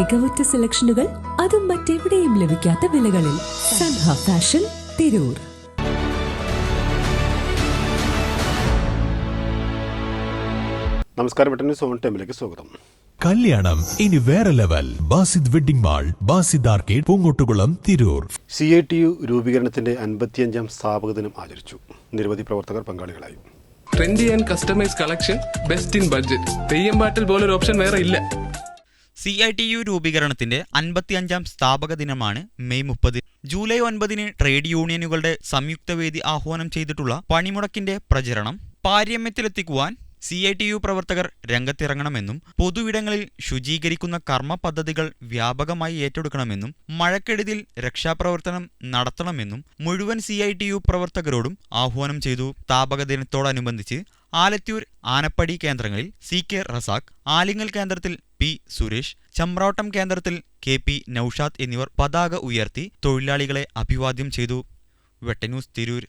മികവുറ്റ സെലക്ഷനുകൾ അതും മറ്റെവിടെയും ലഭിക്കാത്ത വിലകളിൽ സൻഹ ഫാഷൻ തിരൂർ. നമസ്കാരം സോൺ ടൈമിലേക്ക് സ്വാഗതം. കല്യാണം ഇനി വേറെ level. Basid wedding mall Basid arcade Poongottukulam Tirur. C I T U രൂപീകരണത്തിന്റെ അൻപത്തിയഞ്ചാം സ്ഥാപക ദിനം ആചരിച്ചു. നിരവധി പ്രവർത്തകർ പങ്കാളികളായി. Trendy and customise collection best in budget Theyyam പാട്ടിൽ പോലൊരു ഓപ്ഷൻ വേറെ ഇല്ല. സി ഐ ടി യു രൂപീകരണത്തിന്റെ അൻപത്തിയഞ്ചാം സ്ഥാപക ദിനമാണ് മെയ് മുപ്പത്. ജൂലൈ ഒൻപതിന് ട്രേഡ് യൂണിയനുകളുടെ സംയുക്ത വേദി ആഹ്വാനം ചെയ്തിട്ടുള്ള പണിമുടക്കിന്റെ പ്രചരണം പാരമ്യത്തിലെത്തിക്കുവാൻ സി ഐ ടി യു പ്രവർത്തകർ രംഗത്തിറങ്ങണമെന്നും പൊതുവിടങ്ങളിൽ ശുചീകരിക്കുന്ന കർമ്മ പദ്ധതികൾ വ്യാപകമായി ഏറ്റെടുക്കണമെന്നും മഴക്കെടുതിൽ രക്ഷാപ്രവർത്തനം നടത്തണമെന്നും മുഴുവൻ സി ഐ ടി യു പ്രവർത്തകരോടും ആഹ്വാനം ചെയ്തു. സ്ഥാപക ദിനത്തോടനുബന്ധിച്ച് ആലത്തൂർ ആനപ്പടി കേന്ദ്രങ്ങളിൽ സി കെ റസാഖ് ആലിങ്ങൽ കേന്ദ്രത്തിൽ പി സുരേഷ് ചമ്രോട്ടം കേന്ദ്രത്തിൽ കെ പി നൌഷാദ് എന്നിവർ പതാക ഉയർത്തി തൊഴിലാളികളെ അഭിവാദ്യം ചെയ്തു. വെട്ടന്യൂസ് തിരൂർ.